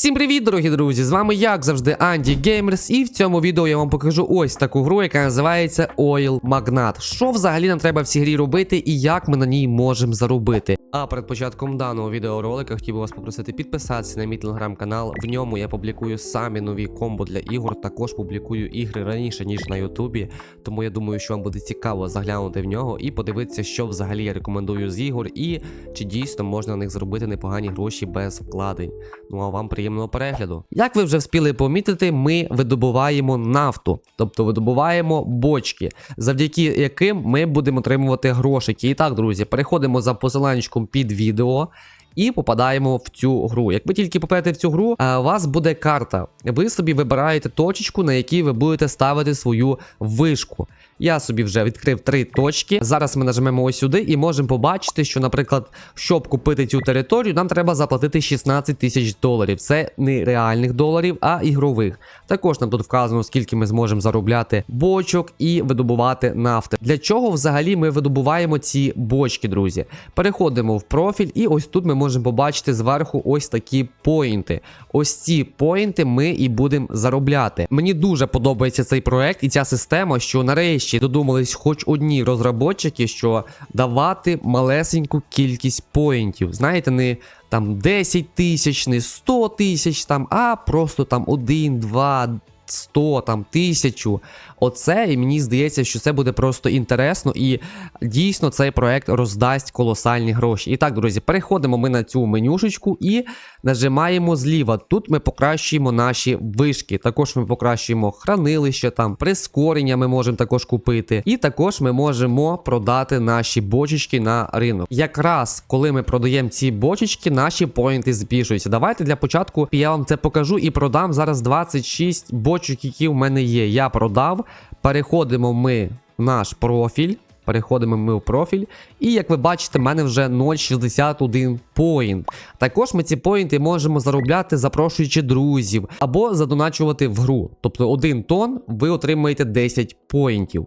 Всім привіт, дорогі друзі! З вами, як завжди, Анді Геймерс, і в цьому відео я вам покажу ось таку гру, яка називається Oil Magnat. Що взагалі нам треба в цій грі робити і як ми на ній можемо заробити. А перед початком даного відеоролика хотів би вас попросити підписатися на мій телеграм-канал. В ньому я публікую самі нові комбо для ігор. Також публікую ігри раніше, ніж на Ютубі. Тому я думаю, що вам буде цікаво заглянути в нього і подивитися, що взагалі я рекомендую з ігор, і чи дійсно можна на них зробити непогані гроші без вкладень. Ну а вам приємного перегляду. Як ви вже вспіли помітити, ми видобуваємо нафту, тобто видобуваємо бочки, завдяки яким ми будемо отримувати грошики. І так, друзі, переходимо за посиланням під відео. І попадаємо в цю гру. Як ви тільки попадете в цю гру, а, у вас буде карта. Ви собі вибираєте точечку, на якій ви будете ставити свою вишку. Я собі вже відкрив три точки. Зараз ми нажмемо ось сюди і можемо побачити, що, наприклад, щоб купити цю територію, нам треба заплатити 16 тисяч доларів. Це не реальних доларів, а ігрових. Також нам тут вказано, скільки ми зможемо заробляти бочок і видобувати нафти. Для чого взагалі ми видобуваємо ці бочки, друзі? Переходимо в профіль, і ось тут ми можемо побачити зверху ось такі поінти. Ось ці поінти ми і будемо заробляти. Мені дуже подобається цей проект і ця система, що нарешті додумались хоч одні розробники, що давати малесеньку кількість поінтів. Знаєте, не там 10 тисяч, не 100 тисяч, там, а просто там 1, 2, 100, там, тисячу. Оце, і мені здається, що це буде просто інтересно, і дійсно цей проект роздасть колосальні гроші. І так, друзі, переходимо ми на цю менюшечку і нажимаємо зліва. Тут ми покращуємо наші вишки. Також ми покращуємо хранилище, там прискорення ми можемо також купити. І також ми можемо продати наші бочечки на ринок. Якраз коли ми продаємо ці бочечки, наші поінти збільшуються. Давайте для початку я вам це покажу і продам зараз 26 бочок, які в мене є. Я продав. Переходимо ми в наш профіль. Переходимо ми в профіль. І як ви бачите, в мене вже 0,61 поінт. Також ми ці поінти можемо заробляти, запрошуючи друзів, або задоначувати в гру. Тобто один тон ви отримаєте 10 поінтів.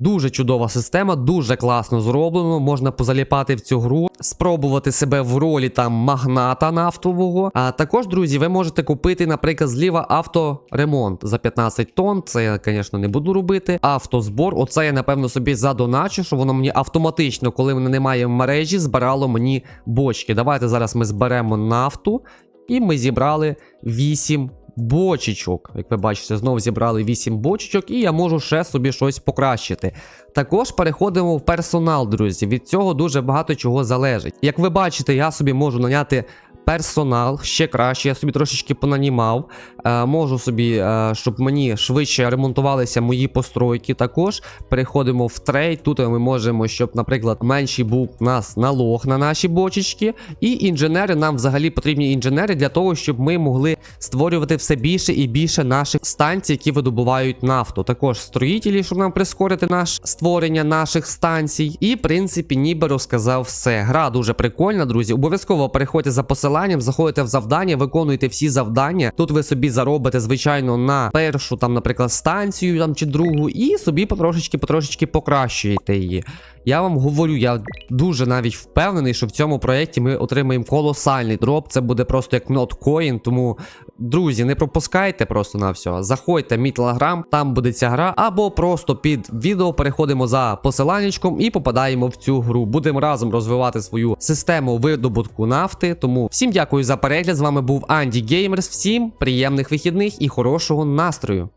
Дуже чудова система, дуже класно зроблено. Можна позаліпати в цю гру, спробувати себе в ролі там магната нафтового. А також, друзі, ви можете купити, наприклад, зліва авторемонт за 15 тонн. Це я, звісно, не буду робити. Автозбор. Оце я, напевно, собі задоначу, що воно мені автоматично, коли мене немає в мережі, збирало мені бочки. Давайте зараз ми зберемо нафту, і ми зібрали 8 бочечок. Як ви бачите, знову зібрали 8 бочечок, і я можу ще собі щось покращити. Також переходимо в персонал, друзі. Від цього дуже багато чого залежить. Як ви бачите, я собі можу наняти. Персонал ще краще, я собі трошечки понанімав. Е, можу собі, е, щоб мені швидше ремонтувалися мої постройки. Також переходимо в трейд. Тут ми можемо, щоб, наприклад, менший був у нас налог на наші бочечки. І інженери нам взагалі потрібні інженери для того, щоб ми могли створювати все більше і більше наших станцій, які видобувають нафту. Також строїтелі, щоб нам прискорити наш створення наших станцій. І, в принципі, ніби розказав все. Гра дуже прикольна, друзі. Обов'язково переходьте за посиланням, заходите в завдання, виконуєте всі завдання. Тут ви собі заробите, звичайно, на першу, там, наприклад, станцію там чи другу, і собі потрошечки, потрошечки покращуєте її. Я вам говорю, я дуже навіть впевнений, що в цьому проєкті ми отримаємо колосальний дроп. Це буде просто як ноткоін. Тому, друзі, не пропускайте просто на все. Заходьте в мій телеграм, там буде ця гра, або просто під відео переходимо за посиланнячком і попадаємо в цю гру. Будемо разом розвивати свою систему видобутку нафти. Тому всім дякую за перегляд. З вами був Анді Геймерс. Всім приємних вихідних і хорошого настрою.